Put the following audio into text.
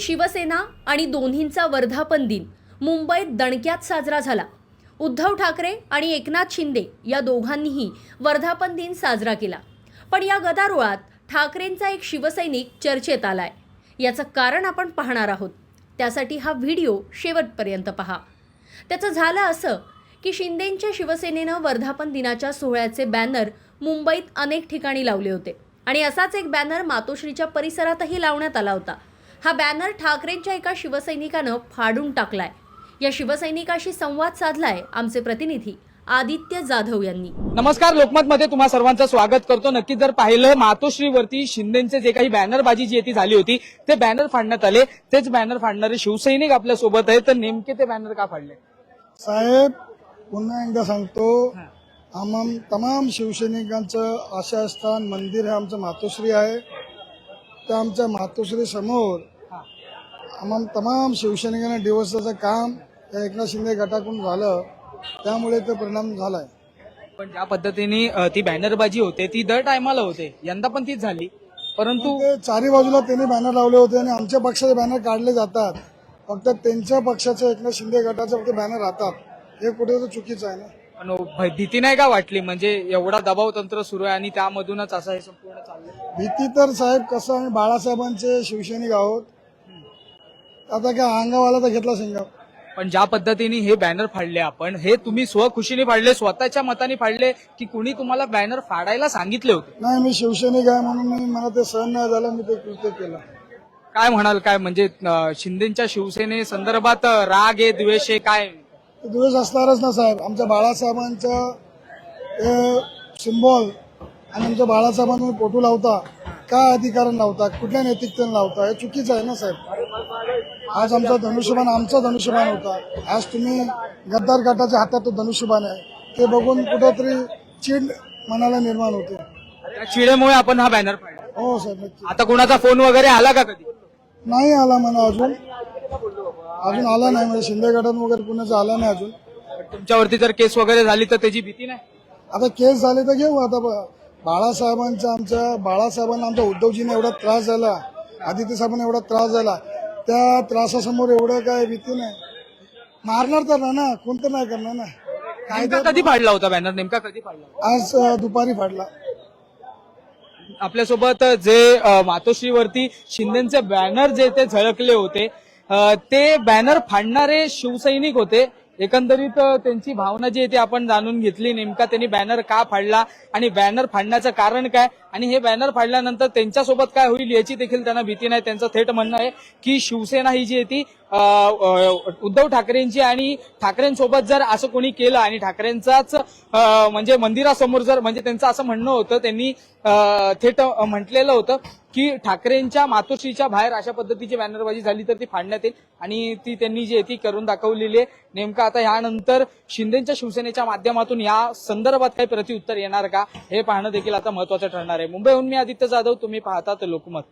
शिवसेना आणि दोन्हींचा वर्धापन दिन मुंबईत दणक्यात साजरा झाला. उद्धव ठाकरे आणि एकनाथ शिंदे या दोघांनीही वर्धापन दिन साजरा केला. पण या गदारोळात ठाकरेंचा एक शिवसैनिक चर्चेत आलाय. याचं कारण आपण पाहणार आहोत. त्यासाठी हा व्हिडिओ शेवटपर्यंत पहा. त्याचं झालं असं की शिंदेंच्या शिवसेनेनं वर्धापन दिनाच्या सोहळ्याचे बॅनर मुंबईत अनेक ठिकाणी लावले होते. आणि असाच एक बॅनर मातोश्रीच्या परिसरातही लावण्यात आला होता. हा बॅनर ठाकरेंच्या एका शिवसैनिकानं फाडून टाकलाय. या शिवसैनिकाशी संवाद साधलाय आमचे प्रतिनिधी आदित्य जाधव यांनी. नमस्कार लोकमत मध्ये तुम्हा सर्वांचं स्वागत करतो. नक्की जर पाहिलं मातोश्रीवरती शिंदेचे जे काही बॅनरबाजी जी ती झाली होती ते बॅनर फाडण्यात आले. तेच बॅनर फाडणारे शिवसैनिक आपल्यासोबत आहे तर नेमके ते बॅनर का फाडले? साहेब पुन्हा एकदा सांगतो. आम्हा तमाम शिवसैनिकांचं आशास्थान मंदिर हे आमचं मातोश्री आहे. त्या आमच्या मातोश्री समोर आम्हा तमाम शिवसैनिकांना दिवसाचं काम या एकनाथ शिंदे गटाकडून झालं. त्यामुळे तो परिणाम झालाय. पण ज्या पद्धतीने अ, ती बॅनरबाजी होते ती दर टायमाला होते. यंदा पण तीच झाली. परंतु ते चारी बाजूला त्यांनी बॅनर लावले होते आणि आमच्या पक्षाचे बॅनर काढले जातात. फक्त त्यांच्या पक्षाचे एकनाथ शिंदे गटाचे फक्त बॅनर राहतात. हे कुठे चुकीचं आहे ना. भीती नाही का वाटली? म्हणजे एवढा दबाव तंत्र सुरू आहे आणि त्यामधूनच असं हे संपूर्ण चाललंय. भीती तर साहेब कसं आम्ही बाळासाहेबांचे शिवसैनिक आहोत. आता काय अंगावाला तर घेतला शिंगा. पण ज्या पद्धतीने हे बॅनर फाडले आपण हे तुम्ही स्वखुशीने फाडले स्वतःच्या मताने फाडले की कुणी तुम्हाला बॅनर फाडायला सांगितले होते? नाही मी शिवसैनिक आहे म्हणून मी मला ते सहन नाही झालं मी ते कृत्य केलं. काय म्हणाल काय म्हणजे शिंदेच्या शिवसेने संदर्भात राग आहे द्वेष आहे काय ते दिवस असणारच ना साहेब. आमच्या बाळासाहेबांचं सिम्बॉल आणि आमच्या बाळासाहेबांना फोटो लावता काय अधिकारण लावता कुठल्या नैतिकतेने लावता हे चुकीचं आहे ना साहेब. आज आमचा धनुष्यबाण आमचा धनुष्यबाण होता. आज तुम्ही गद्दार गटाच्या हातात तो धनुष्यबाण आहे. ते बघून कुठंतरी चीड मनाला निर्माण होते. त्या चिडेमुळे आपण हा बॅनर हो साहेब नक्की. आता कोणाचा फोन वगैरे आला का कधी? नाही आला म्हणा अजून. अजून आला नाही म्हणजे शिंदे गटातून वगैरे कुणाचा आला नाही अजून. तुमच्यावरती जर केस वगैरे झाली तर त्याची भीती नाही? आता केस झाले तर घेऊ आता ब- बाळासाहेबांचा आमच्या बाळासाहेबांना आमच्या उद्धवजीने एवढा त्रास झाला आदित्य साहेबांना एवढा त्रास झाला. त्या त्रासासमोर एवढं काय भीती नाही. मारणार तर ना ना कोणतं नाही करणार ना. नेमका कधी फाडला होता बॅनर नेमका कधी फाडला होता? आज अं, दुपारी फाडला. आपल्यासोबत जे अं, मातोश्रीवरती शिंदेचे बॅनर जे ते झळकले होते ते बॅनर फाडणारे शिवसैनिक होते. एकंदरीत त्यांची भावना जी आहे ती आपण जाणून घेतली. नेमका त्यांनी बॅनर का फाडला आणि बॅनर फाडण्याचं कारण काय? आणि हे बॅनर फाडल्यानंतर त्यांच्यासोबत काय होईल याची देखील त्यांना भीती नाही. त्यांचं थेट म्हणणं आहे की शिवसेना ही जी आहे ती उद्धव ठाकरेंची आणि ठाकरेंसोबत जर असं कोणी केलं आणि ठाकरेंचाच म्हणजे मंदिरासमोर जर म्हणजे त्यांचं असं म्हणणं होतं त्यांनी थेट म्हटलेलं होतं की ठाकरेंच्या मातोश्रीच्या बाहेर अशा पद्धतीची बॅनरबाजी झाली तर ती फाडण्यात येईल. आणि ती त्यांनी जी आहे ती करून दाखवलेली आहे. नेमकं आता यानंतर शिंदेच्या शिवसेनेच्या माध्यमातून या संदर्भात काही प्रतिउत्तर येणार का हे पाहणं देखील आता महत्वाचं ठरणार आहे. मुंबईहून मी आदित्य जाधव तुम्ही पाहतात लोकमत.